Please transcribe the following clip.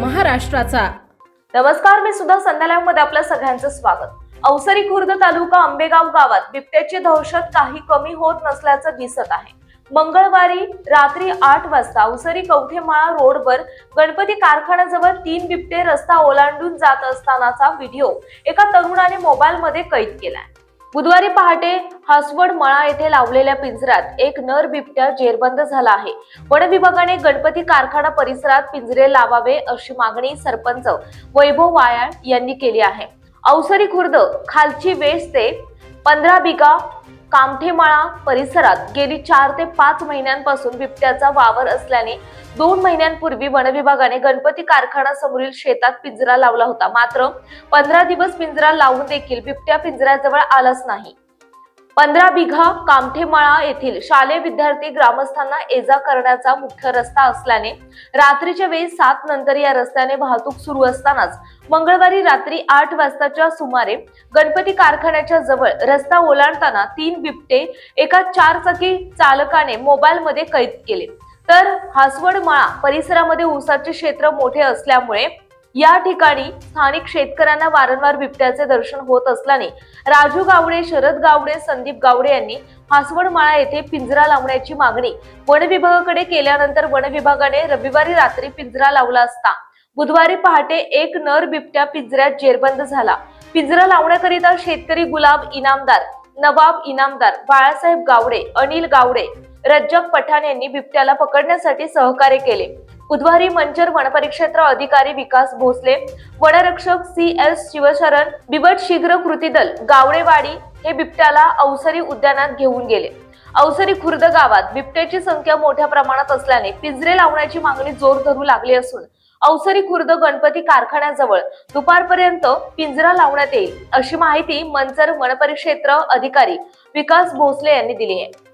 महाराष्ट्राचा. नमस्कार मी सुद्धा संध्यालयमध्ये आपलं सगळ्यांचं स्वागत. अवसरी खुर्द तालुका आंबेगाव गावात बिबट्याची दहशत काही कमी होत नसल्याचं दिसत आहे. मंगळवारी रात्री आठ वाजता अवसरी कवठेमाळा रोडवर गणपती कारखान्याजवळ तीन बिबटे रस्ता ओलांडून जात असतानाचा व्हिडिओ एका तरुणाने मोबाईलमध्ये कैद केलाय. बुधवारी पहाटे हसवड मळा येथे लावलेल्या पिंजऱ्यात एक नर बिबट्या जेरबंद झाला आहे. वन विभागाने गणपती कारखाना परिसरात पिंजरे लावावे अशी मागणी सरपंच वैभव वायाळ यांनी केली आहे. अवसरी खुर्द खालची वेस ते पंधरा बिगा कामठेमाळा परिसरात गेली चार ते पाच महिन्यांपासून बिबट्याचा वावर असल्याने दोन महिन्यांपूर्वी वन विभागाने गणपती कारखाना समोरील शेतात पिंजरा लावला होता. मात्र पंधरा दिवस पिंजरा लावून देखील बिबट्या पिंजऱ्याजवळ आलाच नाही. पंधरा बिघा कामठेमाळा येथील शालेय विद्यार्थी ग्रामस्थांना एजा करण्याचा मुख्य रस्ता असल्याने रात्रीच्या वेळी सात नंतर या रस्त्याने वाहतूक सुरू असतानाच मंगळवारी रात्री आठ वाजताच्या सुमारे गणपती कारखान्याच्या जवळ रस्ता ओलांडताना तीन बिबटे एका चारचाकी चालकाने मोबाईलमध्ये कैद केले. तर हासवडमाळा परिसरामध्ये ऊसाचे क्षेत्र मोठे असल्यामुळे या ठिकाणी स्थानिक शेतकऱ्यांना वारंवार बिबट्याचे दर्शन होत असल्याने राजू गावडे शरद गावडे संदीप गावडे यांनी हासवडमाळा येथे पिंजरा लावण्याची मागणी वन विभागाकडे केल्यानंतर वन विभागाने रविवारी रात्री पिंजरा लावला असता. बुधवारी पहाटे एक नर बिबट्या पिंजऱ्यात जेरबंद झाला. पिंजरा लावण्याकरिता शेतकरी गुलाब इनामदार नवाब इनामदार बाळासाहेब गावडे अनिल गावडे रज्जक पठाण यांनी बिबट्याला पकडण्यासाठी सहकार्य केले. बुधवारी मंचर वनपरिक्षेत्र अधिकारी विकास भोसले वनरक्षक सी एस शिवशरण बिबट शीघ्र कृती दल गावडेवाडी हे बिबट्याला अवसरी उद्यानात घेऊन गेले. अवसरी खुर्द गावात बिबट्याची संख्या मोठ्या प्रमाणात असल्याने पिंजरे लावण्याची मागणी जोर धरू लागली असून अवसरी खुर्द गणपती कारखान्याजवळ दुपारपर्यंत पिंजरा लावण्यात येईल अशी माहिती मंचर वनपरिक्षेत्र अधिकारी विकास भोसले यांनी दिली आहे.